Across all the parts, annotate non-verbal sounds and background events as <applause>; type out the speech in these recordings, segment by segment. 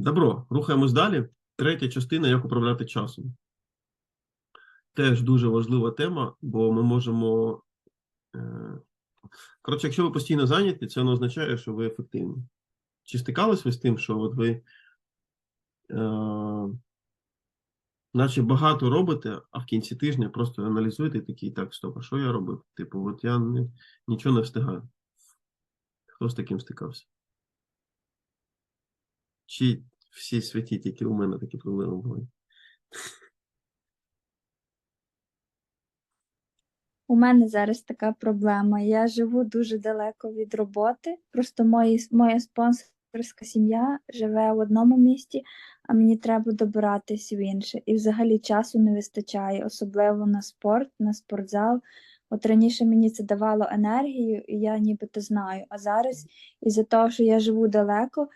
Добро, рухаємось далі. Третя частина як управляти часом. Теж дуже важлива тема, бо ми можемо. е, Коротше, якщо ви постійно зайняті, це не означає, що ви ефективні. Чи стикались ви з тим, що от ви е, наче багато робите, а в кінці тижня просто аналізуєте і такі, так, стоп, а що я робив? Типу, от я не, нічого не встигаю. Хто з таким стикався? Чи всі святі, тільки у мене такі проблеми були? У мене зараз така проблема. Я живу дуже далеко від роботи. Просто мої, моя спонсорська сім'я живе в одному місті, а мені треба добиратись в інше. І взагалі часу не вистачає, особливо на спорт, на спортзал. От раніше мені це давало енергію, і я нібито знаю. А зараз, із-за того, що я живу далеко,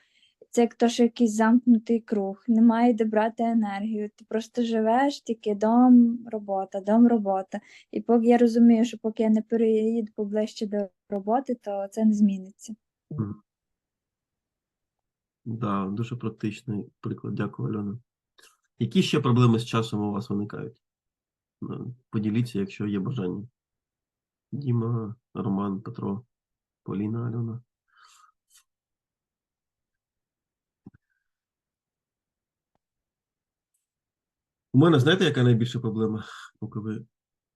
це як то, що якийсь замкнутий круг, немає де брати енергію. Ти просто живеш, тільки дом, робота, дом, робота. І поки я розумію, що поки я не переїду поближче до роботи, то це не зміниться. Мгм. Да, дуже практичний приклад. Дякую, Альона. Які ще проблеми з часом у вас виникають? Ну, Поділіться, якщо є бажання. Діма, Роман, Петро, Поліна, Альона. У мене, знаєте, яка найбільша проблема, поки ви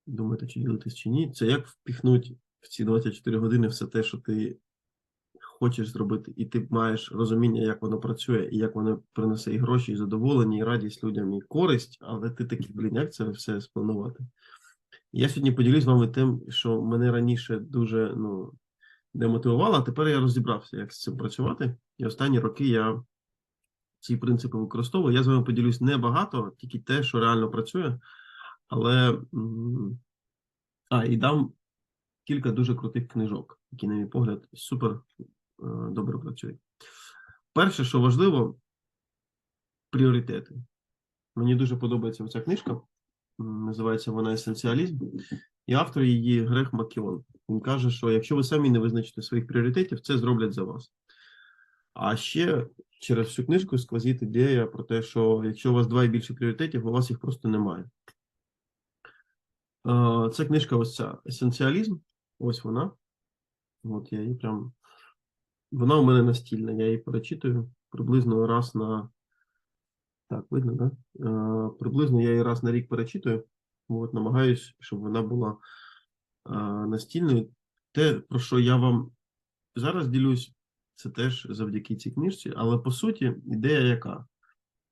думаєте, чи ділитесь чи ні? Це як впіхнути в ці 24 години все те, що ти хочеш зробити, і ти маєш розуміння, як воно працює, і як воно принесе і гроші, і задоволення, і радість людям, і користь, але ти такий, блін, як це все спланувати? Я сьогодні поділюсь з вами тим, що мене раніше дуже ну, демотивувало, а тепер я розібрався, як з цим працювати. І останні роки я ці принципи використовую. Я з вами поділюсь не багато, тільки те, що реально працює. Але а, і дам кілька дуже крутих книжок, які, на мій погляд, супер е, добре працюють. Перше, що важливо, пріоритети. Мені дуже подобається ця книжка. Називається вона Есенціалізм. І автор її Грех Макіон. Він каже, що якщо ви самі не визначите своїх пріоритетів, це зроблять за вас. А ще через всю книжку сквозить ідея про те, що якщо у вас два і більше пріоритетів, у вас їх просто немає. Е, Це книжка ось ця Есенціалізм. Ось вона. От я її прям. Вона у мене настільна, я її перечитую приблизно раз на. Так, видно, да? Е, приблизно я її раз на рік перечитую. От, намагаюсь, щоб вона була е, настільною. Те, про що я вам зараз ділюсь, це теж завдяки цій книжці, але по суті, ідея яка?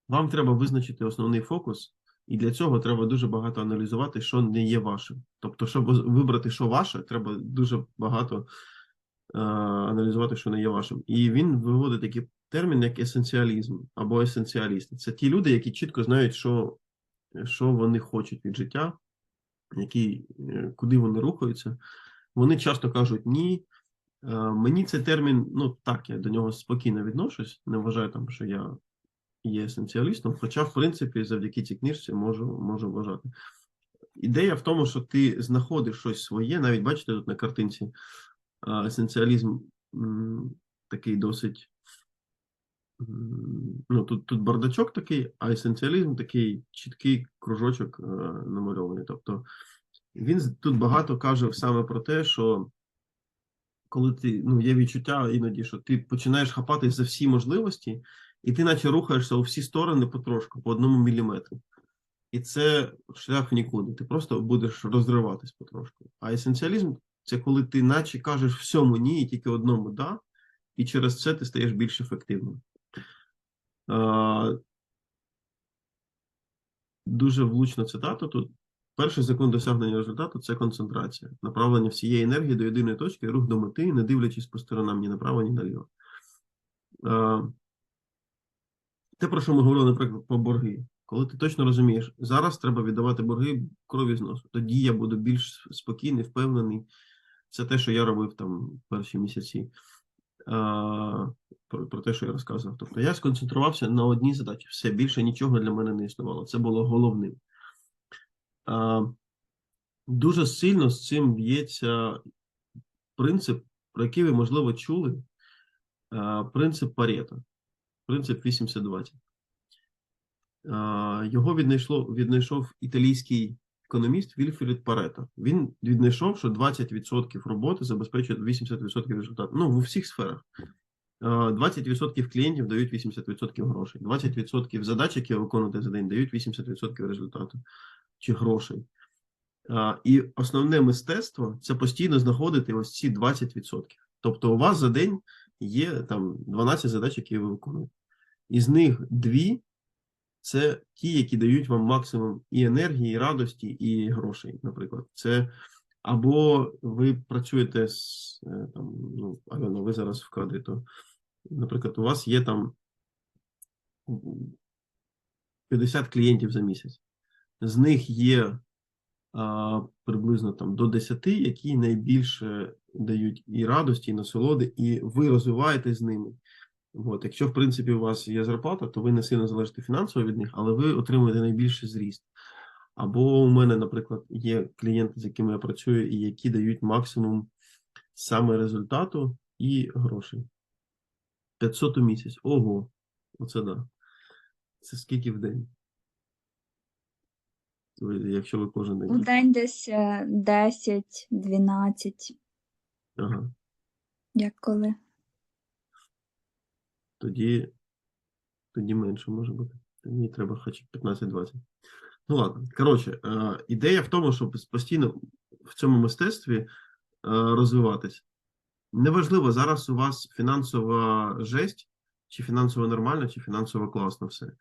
Вам треба визначити основний фокус, і для цього треба дуже багато аналізувати, що не є вашим. Тобто, щоб вибрати, що ваше, треба дуже багато е, аналізувати, що не є вашим. І він виводить такий термін, як есенціалізм або есенціалісти. Це ті люди, які чітко знають, що, що вони хочуть від життя, які, е, куди вони рухаються. Вони часто кажуть ні. Е, Мені цей термін, ну так, я до нього спокійно відношусь, не вважаю там, що я є есенціалістом, хоча, в принципі, завдяки цій книжці можу, можу вважати. Ідея в тому, що ти знаходиш щось своє, навіть бачите, тут на картинці есенціалізм такий досить. Ну, тут, тут бардачок такий, а есенціалізм такий чіткий кружочок е, намальований. Тобто він тут багато каже саме про те, що коли ти ну, є відчуття іноді, що ти починаєш хапати за всі можливості, і ти наче рухаєшся у всі сторони потрошку, по одному міліметру. І це шлях нікуди. Ти просто будеш розриватись потрошку. А есенціалізм це коли ти наче кажеш всьому ні, і тільки одному да, і через це ти стаєш більш ефективним. Дуже влучна цитата тут. Перший закон досягнення результату це концентрація, направлення всієї енергії до єдиної точки, рух до мети, не дивлячись по сторонам ні направо, ні наліво. Те, про що ми говорили, наприклад, про борги. Коли ти точно розумієш, зараз треба віддавати борги крові з носу, тоді я буду більш спокійний, впевнений. Це те, що я робив там перші місяці. А, про, про те, що я розказував. Тобто я сконцентрувався на одній задачі. Все більше нічого для мене не існувало. Це було головним. Дуже сильно з цим б'ється принцип, про який ви, можливо, чули. Принцип Парето. принцип 80-20. Його віднайшло, віднайшов італійський економіст Вільфрід Парето. Він віднайшов, що 20% роботи забезпечує 80% результату. Ну, в усіх сферах. 20% клієнтів дають 80% грошей. 20% задач, які ви виконуєте за день, дають 80% результату чи грошей. І основне мистецтво це постійно знаходити ось ці 20%. Тобто, у вас за день є там 12 задач, які ви виконуєте. Із них дві це ті, які дають вам максимум і енергії, і радості, і грошей, наприклад. Це або ви працюєте з е, там, ну, Альона, ви зараз в кадрі, то, наприклад, у вас є там 50 клієнтів за місяць. З них є а, приблизно там до 10, які найбільше дають і радості, і насолоди, і ви розвиваєтесь з ними. От, якщо, в принципі, у вас є зарплата, то ви не сильно залежите фінансово від них, але ви отримуєте найбільший зріст. Або у мене, наприклад, є клієнти, з якими я працюю, і які дають максимум саме результату і грошей. 500 у місяць. Ого, оце да. Це скільки в день? Якщо ви кожен день. В день десь е, 10-12, Ага. як коли. Тоді, тоді менше може бути. Тоді треба хоч 15-20. Ну ладно. Коротше, е, ідея в тому, щоб постійно в цьому мистецтві е, розвиватись. Неважливо, зараз у вас фінансова жесть, чи фінансово нормально, чи фінансово класно все.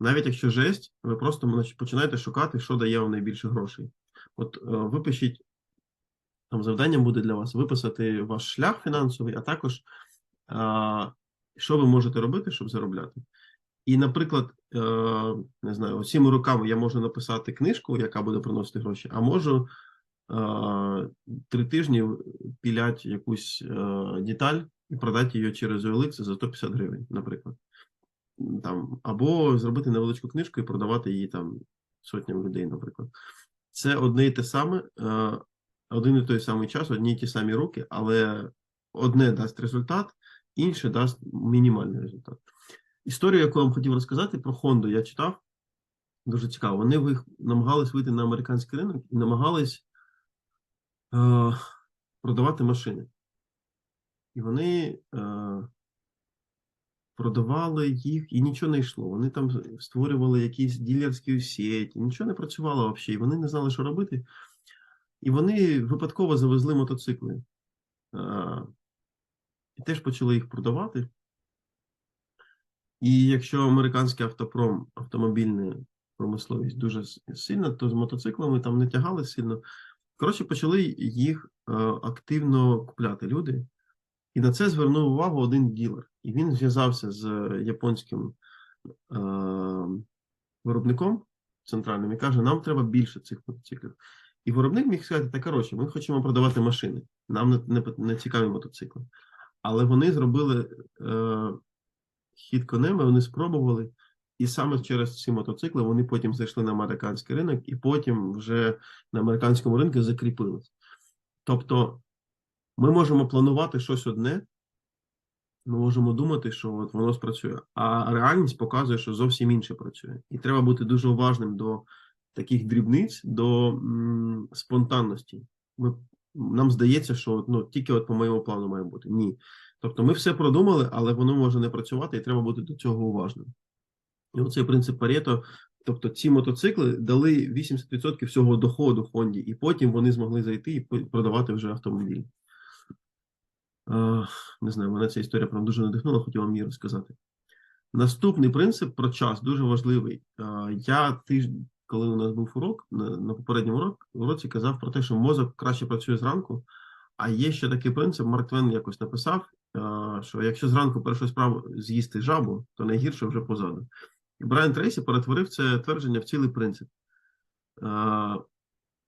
Навіть якщо жесть, ви просто починаєте шукати, що дає вам найбільше грошей. От е, випишіть, там завданням буде для вас виписати ваш шлях фінансовий, а також що ви можете робити, щоб заробляти. І, наприклад, е, не знаю, цими руками я можу написати книжку, яка буде приносити гроші, а можу е, три тижні пілять якусь деталь і продати її через OLX за 150 гривень, наприклад. Там, або зробити невеличку книжку і продавати її там сотням людей, наприклад. Це одне і те саме, е, один і той самий час, одні і ті самі руки, але одне дасть результат, інше дасть мінімальний результат. Історію, яку я вам хотів розказати про Honda, я читав. Дуже цікаво. Вони вих- намагались вийти на американський ринок і намагались е, продавати машини. І вони е, продавали їх, і нічого не йшло. Вони там створювали якісь ділерські сеті, нічого не працювало взагалі, і вони не знали, що робити. І вони випадково завезли мотоцикли. І теж почали їх продавати. І якщо американський автопром, автомобільна промисловість дуже сильна, то з мотоциклами там не тягали сильно. Коротше, почали їх е, активно купляти люди. І на це звернув увагу один ділер. І він зв'язався з японським е, виробником центральним і каже: нам треба більше цих мотоциклів. І виробник міг сказати: та коротше, ми хочемо продавати машини. Нам не, не, не цікаві мотоцикли. Але вони зробили е, хід конем, вони спробували. І саме через ці мотоцикли вони потім зайшли на американський ринок, і потім вже на американському ринку закріпились. Тобто, ми можемо планувати щось одне, ми можемо думати, що от воно спрацює, а реальність показує, що зовсім інше працює. І треба бути дуже уважним до таких дрібниць, до м, спонтанності. Ми, нам здається, що ну, тільки от по моєму плану має бути. Ні. Тобто ми все продумали, але воно може не працювати, і треба бути до цього уважним. І оцей принцип Парето, тобто ці мотоцикли дали 80% всього доходу Хонді, і потім вони змогли зайти і продавати вже автомобілі. Не знаю, мене ця історія прям дуже надихнула, хотів вам її розказати. Наступний принцип про час дуже важливий. Я тиждень, коли у нас був урок, на, попередньому уроці казав про те, що мозок краще працює зранку. А є ще такий принцип, Марк Твен якось написав, що якщо зранку першою справою з'їсти жабу, то найгірше вже позаду. І Брайан Трейсі перетворив це твердження в цілий принцип.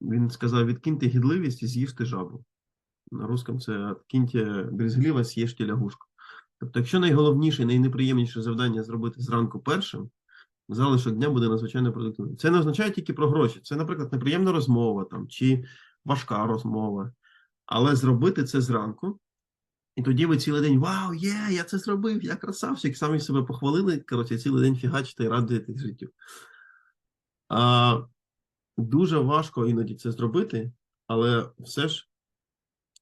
Він сказав: відкиньте гідливість і з'їжте жабу. На русском це «откиньте брезгливость, з'їжте лягушку. Тобто, якщо найголовніше, найнеприємніше завдання зробити зранку першим, залишок дня буде надзвичайно продуктивним. Це не означає тільки про гроші. Це, наприклад, неприємна розмова там, чи важка розмова. Але зробити це зранку І тоді ви цілий день Вау, є, я це зробив, я красавчик, самі себе похвалили. Коротше, цілий день фігачите і радуєтесь життю. А, дуже важко іноді це зробити, але все ж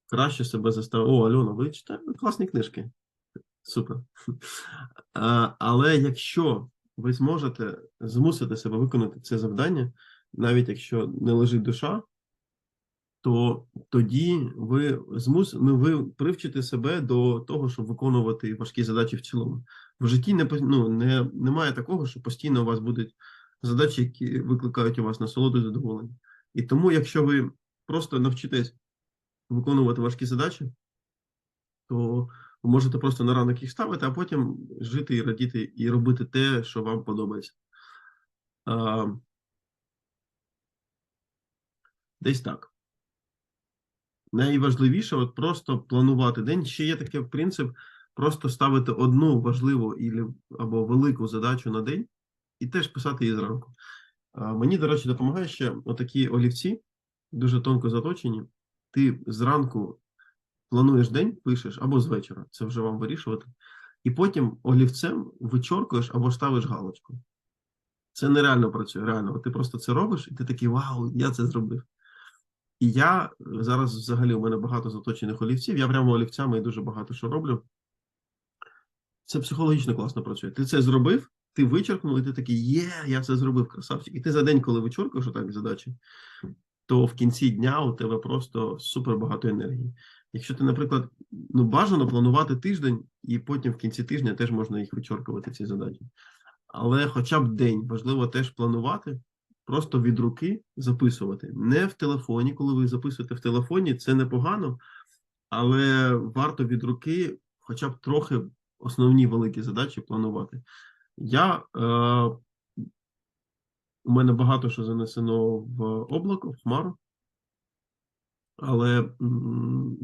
краще себе заставити. О, Альона, ви читаєте класні книжки. Супер. <laughs> Але якщо ви зможете змусити себе виконати це завдання, навіть якщо не лежить душа, то тоді ви змус... ну, ви привчите себе до того, щоб виконувати важкі задачі в цілому. В житті не, ну, не, немає такого, що постійно у вас будуть задачі, які викликають у вас насолоду і задоволення. І тому, якщо ви просто навчитесь виконувати важкі задачі, то ви можете просто на ранок їх ставити, а потім жити і радіти, і робити те, що вам подобається. А, десь так. Найважливіше от просто планувати день. Ще є такий принцип просто ставити одну важливу або велику задачу на день і теж писати її зранку. Мені, до речі, допомагає ще отакі олівці, дуже тонко заточені. Ти зранку плануєш день, пишеш або з вечора, це вже вам вирішувати. І потім олівцем вичоркуєш або ставиш галочку. Це нереально працює, реально. Ти просто це робиш, і ти такий вау, я це зробив. І я е, зараз взагалі у мене багато заточених олівців. Я прямо олівцями і дуже багато що роблю. Це психологічно класно працює. Ти це зробив, ти вичеркнув, і ти такий, є, я це зробив, красавчик. І ти за день, коли вичоркуєш отак задачі, то в кінці дня у тебе просто супер багато енергії. Якщо ти, наприклад, ну бажано планувати тиждень, і потім в кінці тижня теж можна їх вичоркувати, ці задачі. Але хоча б день важливо теж планувати, просто від руки записувати. Не в телефоні, коли ви записуєте в телефоні, це непогано, але варто від руки хоча б трохи основні великі задачі планувати. Я, е, у мене багато що занесено в облако, в хмару, але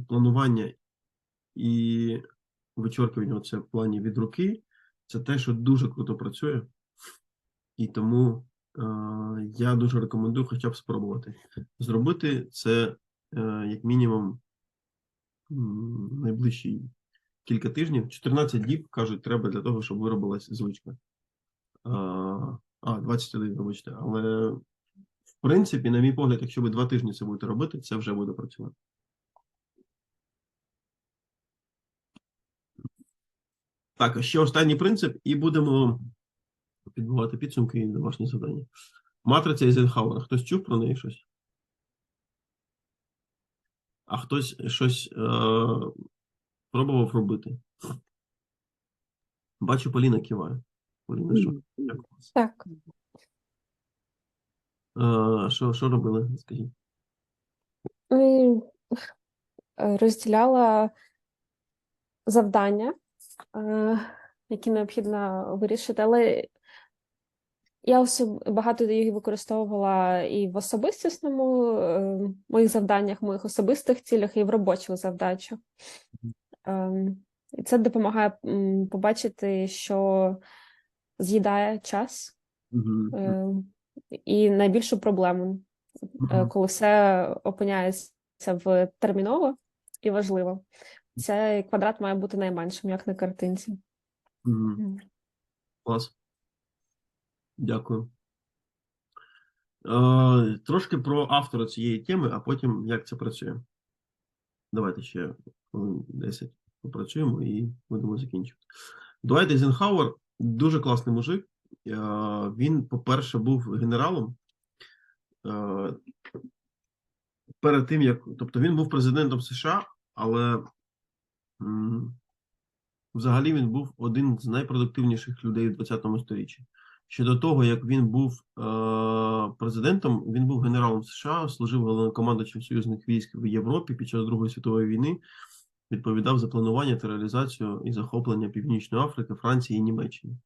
планування і вичоркування це в плані від руки, це те, що дуже круто працює. І тому е, я дуже рекомендую хоча б спробувати. Зробити це е, як мінімум найближчі кілька тижнів. 14 діб, кажуть, треба для того, щоб виробилась звичка. А, а 21, вибачте. Але в принципі, на мій погляд, якщо ви два тижні це будете робити, це вже буде працювати. Так, ще останній принцип, і будемо підбивати підсумки і домашні завдання. Матриця Ейзенхауера. Хтось чув про неї щось? А хтось щось е, пробував робити? Бачу, Поліна киває. У? Так, що, що робили? Скажіть. е, розділяла завдання, які необхідно вирішити, але я особ... багато їх використовувала і в особистісному е, моїх завданнях, моїх особистих цілях, і в робочих завдачах. Ем, І це допомагає побачити, що з'їдає час Мгм. е, і найбільшу проблему, Мгм. коли все опиняється в терміново і важливо. Цей квадрат має бути найменшим, як на картинці. Мгм. Клас. Дякую. Е, трошки про автора цієї теми, а потім як це працює. Давайте ще хвилин 10 попрацюємо і будемо закінчувати. Дуайт Ейзенхауер дуже класний мужик. Е, Він, по-перше, був генералом. Е, Перед тим, як. Тобто він був президентом США, але взагалі він був один з найпродуктивніших людей в 20 сторіччі. Ще до того, як він був е, президентом, він був генералом США, служив головнокомандувачем союзних військ в Європі під час Другої світової війни, відповідав за планування та реалізацію і захоплення Північної Африки, Франції і Німеччини.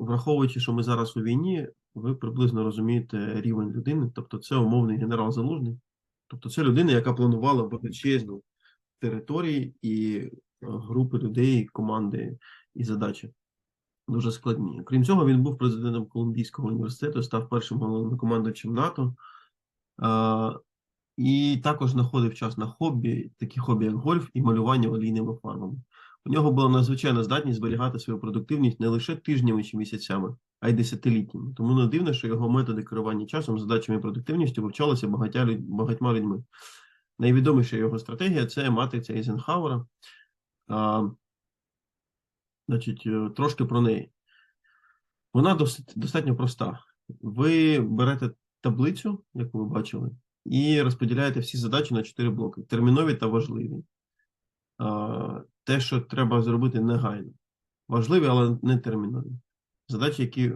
Враховуючи, що ми зараз у війні, ви приблизно розумієте рівень людини, тобто це умовний генерал Залужний, тобто це людина, яка планувала величезну території і е, групи людей, команди і задачі дуже складні. Крім цього, він був президентом Колумбійського університету, став першим головнокомандувачем НАТО. І також знаходив час на хобі, такі хобі, як гольф і малювання олійними фарбами. У нього була надзвичайна здатність зберігати свою продуктивність не лише тижнями чи місяцями, а й десятиліттями. Тому не дивно, що його методи керування часом, задачами і продуктивністю вивчалися багатьма людьми. Найвідоміша його стратегія це матриця Ейзенхауера. А, значить, е, трошки про неї. Вона досить, достатньо проста. Ви берете таблицю, яку ви бачили, і розподіляєте всі задачі на чотири блоки: термінові та важливі. Те, що треба зробити негайно. Важливі, але не термінові. Задачі, які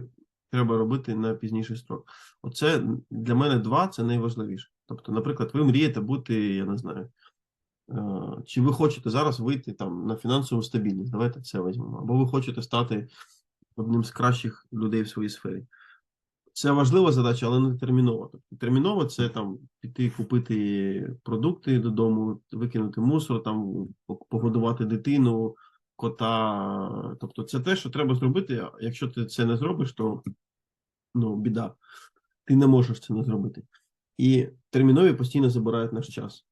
треба робити на пізніший строк. Оце для мене два це найважливіше. Тобто, наприклад, ви мрієте бути, я не знаю, чи ви хочете зараз вийти там на фінансову стабільність, давайте це візьмемо, або ви хочете стати одним з кращих людей в своїй сфері. Це важлива задача, але не термінова. Тобто терміново це там піти купити продукти додому, викинути мусор, там погодувати дитину, кота. Тобто, це те, що треба зробити. Якщо ти це не зробиш, то ну, біда. Ти не можеш це не зробити. І термінові постійно забирають наш час.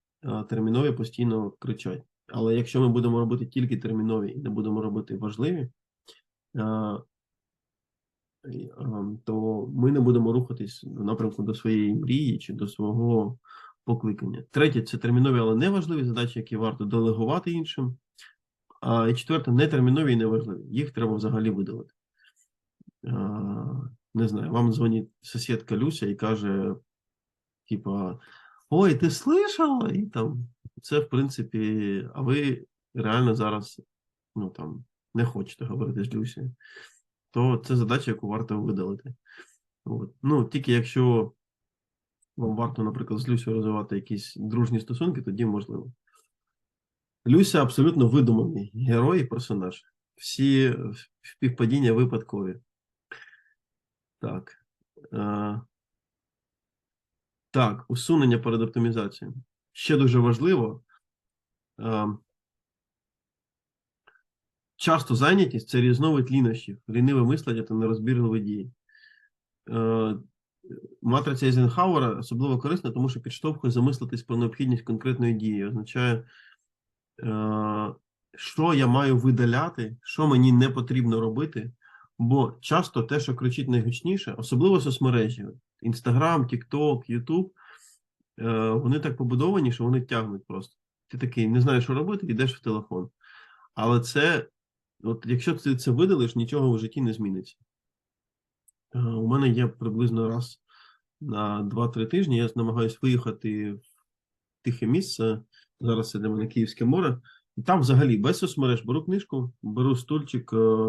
Термінові постійно кричать. Але якщо ми будемо робити тільки термінові і не будемо робити важливі, то ми не будемо рухатись в напрямку до своєї мрії чи до свого покликання. Третє це термінові, але неважливі задачі, які варто делегувати іншим. А і четверте, нетермінові і неважливі. Їх треба взагалі видалити. Не знаю, вам дзвонить сусідка Люся і каже: типа, ой, ти слышала? І там це, в принципі, а ви реально зараз ну, там, не хочете говорити з Люсією то це задача, яку варто видалити. От. Ну, тільки якщо вам варто, наприклад, з Люсею розвивати якісь дружні стосунки, тоді можливо. Люся абсолютно видуманий герой і персонаж. Всі співпадіння випадкові. Так. Е, так, усунення перед оптимізацією. Ще дуже важливо. Е, Часто зайнятість це різновид лінощів, ліниве мислення та нерозбірливі дії. Е, Матриця Ейзенхауера особливо корисна, тому що підштовхує замислитись про необхідність конкретної дії. Означає, е, що я маю видаляти, що мені не потрібно робити. Бо часто те, що кричить найгучніше, особливо соцмережі, Інстаграм, Тікток, Ютуб, вони так побудовані, що вони тягнуть просто. Ти такий не знаєш, що робити, йдеш в телефон. Але це От якщо ти це видалиш, нічого в житті не зміниться. Е, У мене є приблизно раз на 2-3 тижні. Я намагаюся виїхати в тихе місце. Зараз це для мене Київське море. І там взагалі без соцмереж беру книжку, беру стульчик, е,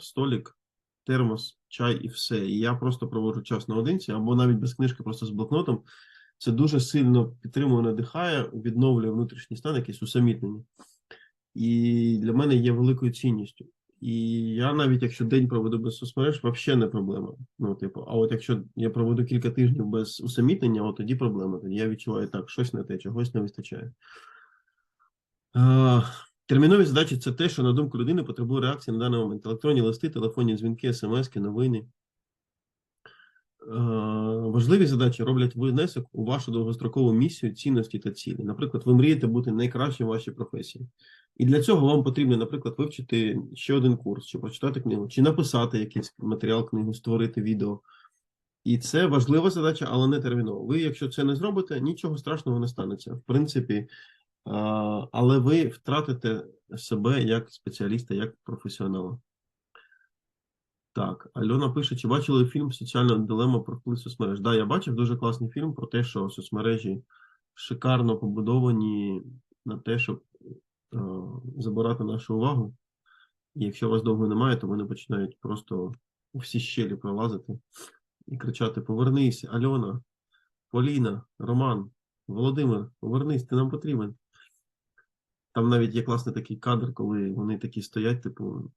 столик, термос, чай і все. І я просто проводжу час наодинці, або навіть без книжки, просто з блокнотом. Це дуже сильно підтримує, надихає, відновлює внутрішній стан, якийсь усамітнення і для мене є великою цінністю. І я навіть якщо день проведу без соцмереж, взагалі не проблема. Ну, типу, а от якщо я проведу кілька тижнів без усамітнення, от тоді проблема. Тоді я відчуваю так, щось не те, чогось не вистачає. Термінові задачі це те, що на думку людини потребує реакції на даний момент. Електронні листи, телефонні дзвінки, смски, новини. Важливі задачі роблять внесок у вашу довгострокову місію, цінності та цілі. Наприклад, ви мрієте бути найкращим в вашій професії. І для цього вам потрібно, наприклад, вивчити ще один курс, чи прочитати книгу, чи написати якийсь матеріал книгу, створити відео. І це важлива задача, але не термінова. Ви, якщо це не зробите, нічого страшного не станеться. В принципі, але ви втратите себе як спеціаліста, як професіонала. Так, Альона пише: чи бачили фільм Соціальна дилема про вплив соцмереж? Да, я бачив дуже класний фільм про те, що соцмережі шикарно побудовані на те, щоб е, забирати нашу увагу. І якщо вас довго немає, то вони починають просто у всі щелі пролазити і кричати: Повернись, Альона, Поліна, Роман, Володимир, повернись, ти нам потрібен. Там навіть є класний такий кадр, коли вони такі стоять, типу,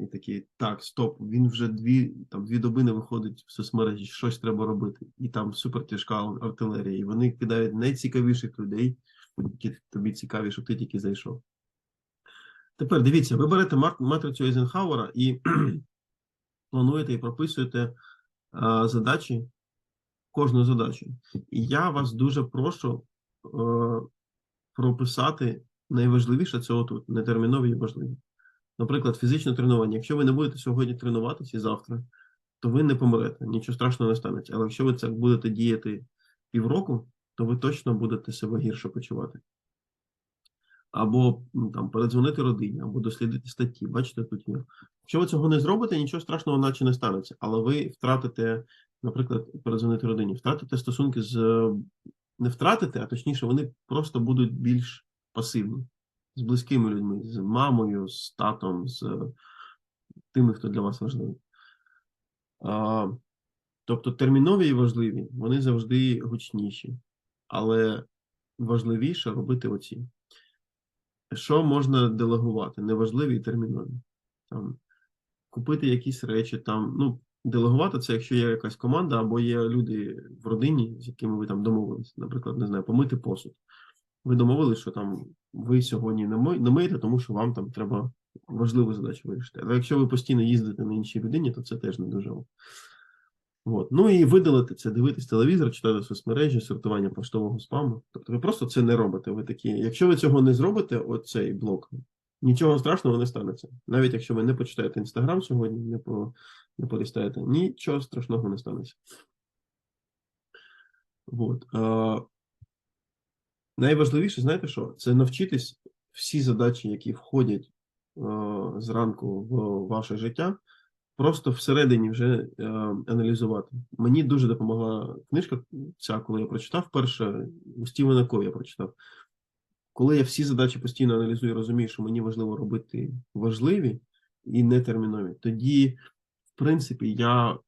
і такі, так, стоп, він вже дві, там, дві доби не виходить в соцмережі, щось треба робити. І там супер тяжка артилерія. І вони кидають найцікавіших людей, які тобі цікаві, щоб ти тільки зайшов. Тепер дивіться, ви берете матрицю Ейзенхауера і <clears throat> плануєте і прописуєте а, задачі кожну задачу. І я вас дуже прошу е, прописати найважливіше це отут, нетермінові і важливі. Наприклад, фізичне тренування. Якщо ви не будете сьогодні тренуватися і завтра, то ви не помрете, нічого страшного не станеться. Але якщо ви це будете діяти півроку, то ви точно будете себе гірше почувати. Або там передзвонити родині, або дослідити статті. Бачите, тут є. Якщо ви цього не зробите, нічого страшного наче не станеться. Але ви втратите, наприклад, передзвонити родині, втратите стосунки з не втратите, а точніше, вони просто будуть більш пасивні з близькими людьми, з мамою, з татом, з тими, хто для вас важливий. Тобто термінові і важливі, вони завжди гучніші, але важливіше робити оці. Що можна делегувати? Неважливі і термінові. Там, купити якісь речі, там, ну, делегувати це, якщо є якась команда, або є люди в родині, з якими ви там домовились, наприклад, не знаю, помити посуд. Ви домовились, що там ви сьогодні не ми- не миєте, тому що вам там треба важливу задачу вирішити. Але якщо ви постійно їздите на іншій людині, то це теж не дуже. От. Ну і видалити це, дивитись телевізор, читати соцмережі, сортування поштового спаму. Тобто ви просто це не робите. Ви такі, якщо ви цього не зробите, оцей блок, нічого страшного не станеться. Навіть якщо ви не почитаєте інстаграм сьогодні, не по не полістаєте, нічого страшного не станеться. От. Найважливіше, знаєте що? Це навчитись всі задачі, які входять е, зранку в ваше життя, просто всередині вже е, аналізувати. Мені дуже допомогла книжка ця, коли я прочитав перше, у Стівена Кові я прочитав. Коли я всі задачі постійно аналізую, розумію, що мені важливо робити важливі і нетермінові, тоді, в принципі, я е,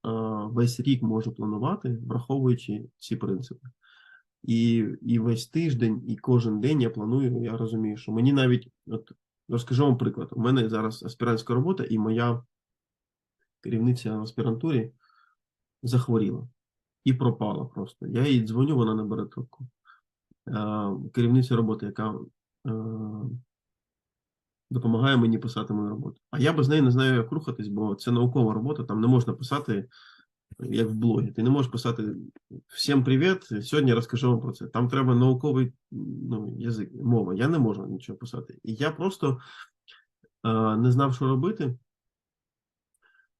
весь рік можу планувати, враховуючи ці принципи. І, і весь тиждень, і кожен день я планую, я розумію, що мені навіть, от розкажу вам приклад. У мене зараз аспірантська робота, і моя керівниця в аспірантурі захворіла і пропала просто. Я їй дзвоню, вона не бере трубку. Е, Керівниця роботи, яка е, допомагає мені писати мою роботу. А я без неї не знаю, як рухатись, бо це наукова робота, там не можна писати як в блогі. Ти не можеш писати всім привіт, сьогодні розкажу вам про це. Там треба науковий ну, язик, мова. Я не можу нічого писати. І я просто е, не знав, що робити.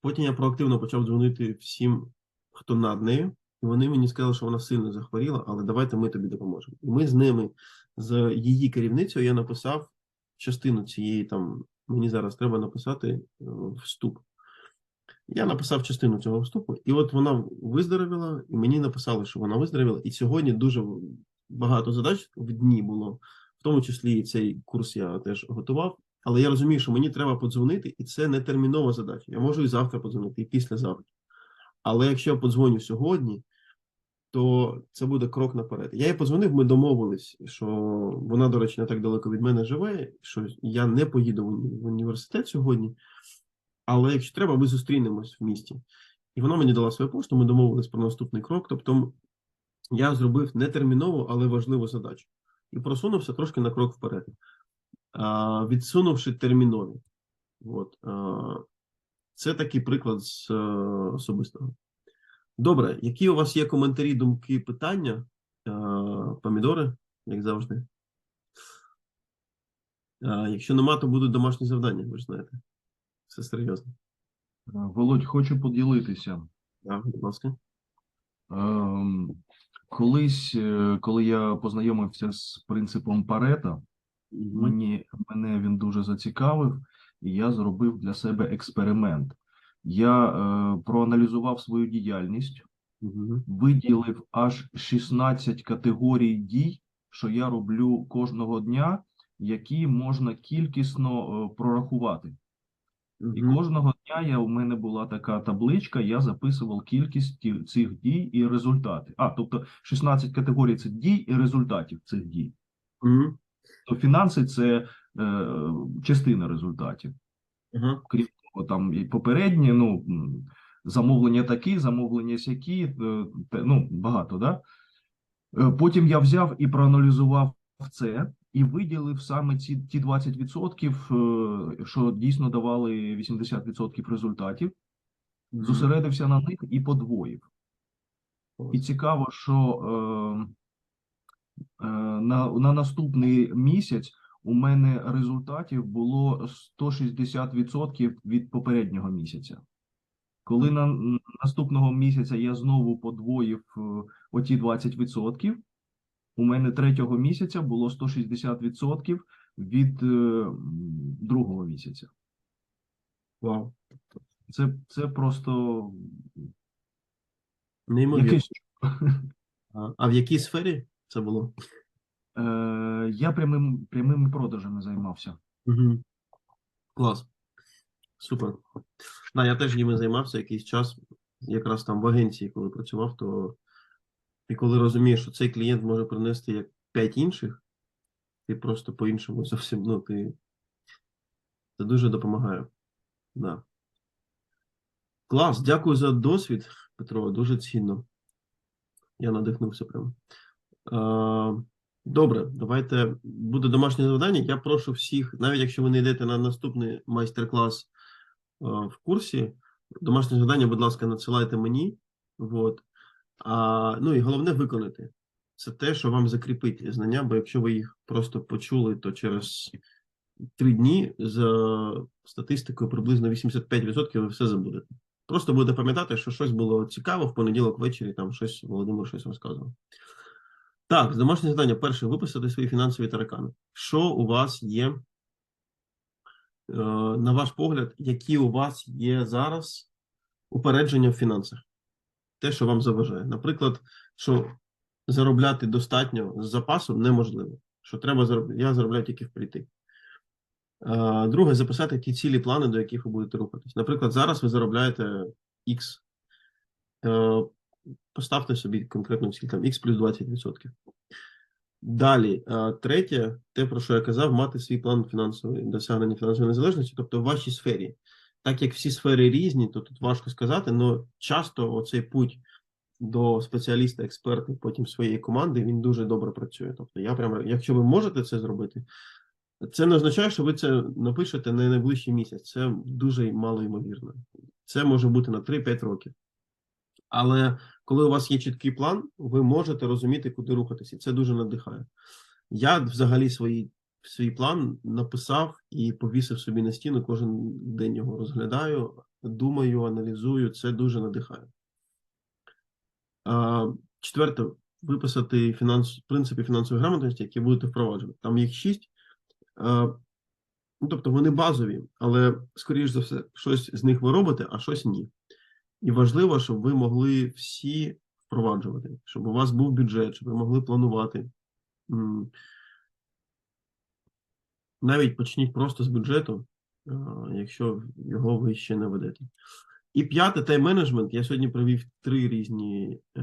Потім я проактивно почав дзвонити всім, хто над нею, і вони мені сказали, що вона сильно захворіла, але давайте ми тобі допоможемо. І ми з ними, з її керівницею, я написав частину цієї там. Мені зараз треба написати е, вступ. Я написав частину цього вступу, і от вона виздоровіла, і мені написали, що вона виздоровіла. І сьогодні дуже багато задач в дні було, в тому числі і цей курс я теж готував. Але я розумію, що мені треба подзвонити, і це не термінова задача. Я можу і завтра подзвонити, і післязавтра. Але якщо я подзвоню сьогодні, то це буде крок наперед. Я їй подзвонив, ми домовились, що вона, до речі, не так далеко від мене живе, що я не поїду в університет сьогодні. Але якщо треба, ми зустрінемось в місті. І вона мені дала свою пошту, ми домовились про наступний крок. Тобто я зробив не термінову, але важливу задачу. І просунувся трошки на крок вперед, відсунувши термінові. От, це такий приклад з е, особистого. Добре, які у вас є коментарі, думки, питання? Е, Помідори, як завжди. Якщо нема, то будуть домашні завдання, ви ж знаєте. Все серйозно. Е, Володь, хочу поділитися. Так, будь ласка. Ем, Колись, е, коли я познайомився з принципом Парета, мені, мене він дуже зацікавив, і я зробив для себе експеримент. Я е, проаналізував свою діяльність, виділив аж 16 категорій дій, що я роблю кожного дня, які можна кількісно е, прорахувати. І кожного дня я, у мене була така табличка, я записував кількість ті- цих дій і результати. А, тобто 16 категорій це дій і результатів цих дій. Мгм. То фінанси це е, частина результатів. Ага. О, Там і попередні, ну, замовлення такі, замовлення сякі, е, ну, багато, да? Е, Потім я взяв і проаналізував це, і виділив саме ці ті 20%, е, що дійсно давали 80% результатів. Зосередився на них і подвоїв. І цікаво, що е, е, на, на наступний місяць у мене результатів було 160% від попереднього місяця. Коли на наступного місяця я знову подвоїв е, оті 20%, у мене третього місяця було 160% від е, другого місяця. Вау. Це, це просто Неймовірно. якийсь А, а в якій сфері це було? Е, я прямим, прямими продажами займався. Угу. Клас. Супер. Да, я теж ними займався якийсь час, якраз там в агенції, коли працював, то і коли розумієш, що цей клієнт може принести як 5 інших, ти просто по-іншому <laughs> зовсім, ну, ти. Це дуже допомагає. Да. Клас, дякую за досвід, Петро, дуже цінно. Я надихнувся прямо. Добре, давайте буде домашнє завдання. Я прошу всіх, навіть якщо ви не йдете на наступний майстер-клас в курсі, домашнє завдання, будь ласка, надсилайте мені. Вот. А, ну і головне виконати. Це те, що вам закріпить знання, бо якщо ви їх просто почули, то через три дні за статистикою приблизно 85% ви все забудете. Просто будете пам'ятати, що щось було цікаво в понеділок ввечері, там щось Володимир щось розказував. Так, домашнє завдання. Перше, виписати свої фінансові таракани. Що у вас є, е, на ваш погляд, які у вас є зараз упередження в фінансах? Те, що вам заважає. Наприклад, що заробляти достатньо з запасу неможливо. Що треба заробляти, я заробляю тільки впритик. Е, Друге, записати ті цілі плани, до яких ви будете рухатись. Наприклад, зараз ви заробляєте X. Е, Поставте собі конкретну ціль, там X плюс 20%. Далі, е, третє, те, про що я казав, мати свій план фінансової досягнення фінансової незалежності, тобто в вашій сфері. Так як всі сфери різні, то тут важко сказати, але часто оцей путь до спеціаліста, експерта, потім своєї команди, він дуже добре працює. Тобто, я прямо, якщо ви можете це зробити, це не означає, що ви це напишете на найближчий місяць. Це дуже мало ймовірно. Це може бути на 3-5 років. Але коли у вас є чіткий план, ви можете розуміти, куди рухатися. І це дуже надихає. Я взагалі свої, свій план написав і повісив собі на стіну. Кожен день його розглядаю, думаю, аналізую. Це дуже надихає. Четверте, виписати фінанс, принципи фінансової грамотності, які будете впроваджувати. Там їх шість. Ну, тобто вони базові, але, скоріш за все, щось з них ви робите, а щось ні. І важливо, щоб ви могли всі впроваджувати, щоб у вас був бюджет, щоб ви могли планувати. Навіть почніть просто з бюджету, е, якщо його ви ще не ведете. І п'яте тайм-менеджмент. Я сьогодні провів три різні е,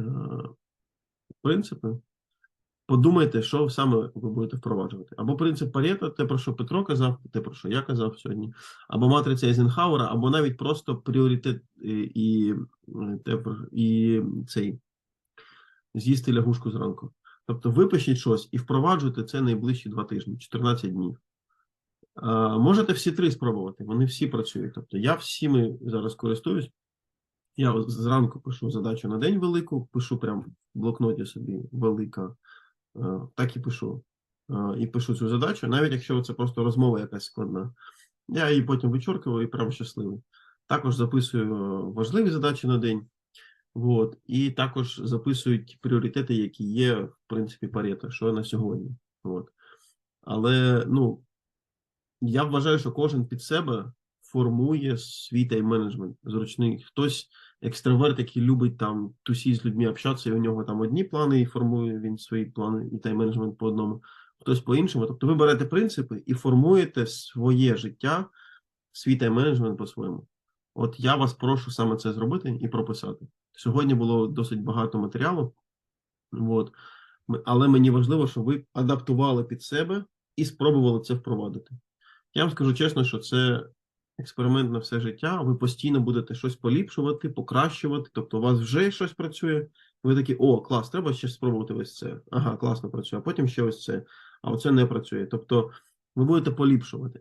принципи. Подумайте, що саме ви будете впроваджувати. Або принцип Парето, те, про що Петро казав, те, про що я казав сьогодні, або матриця Ейзенхауера, або навіть просто пріоритет і, і, е, те, і цей з'їсти лягушку зранку. Тобто випишіть щось і впроваджуйте це найближчі два тижні, 14 днів. Можете всі три спробувати, вони всі працюють. Тобто я всіми зараз користуюсь. Я зранку пишу задачу на день велику, пишу прямо в блокноті собі велика, так і пишу. І пишу цю задачу, навіть якщо це просто розмова якась складна. Я її потім вичоркую і прям щасливий. Також записую важливі задачі на день. От, і також записують пріоритети, які є, в принципі, Парето, що на сьогодні. От. Але ну, я вважаю, що кожен під себе формує свій тайм-менеджмент зручний. Хтось екстраверт, який любить там тусі з людьми общатися, і у нього там одні плани, і формує він свої плани і тайм-менеджмент по одному, хтось по іншому. Тобто ви берете принципи і формуєте своє життя, свій тайм-менеджмент по-своєму. От я вас прошу саме це зробити і прописати. Сьогодні було досить багато матеріалу, от. Але мені важливо, щоб ви адаптували під себе і спробували це впровадити. Я вам скажу чесно, що це експеримент на все життя. Ви постійно будете щось поліпшувати, покращувати. Тобто, у вас вже щось працює. Ви такі, о, клас, треба ще спробувати ось це. Ага, класно працює, а потім ще ось це. А оце не працює. Тобто, ви будете поліпшувати.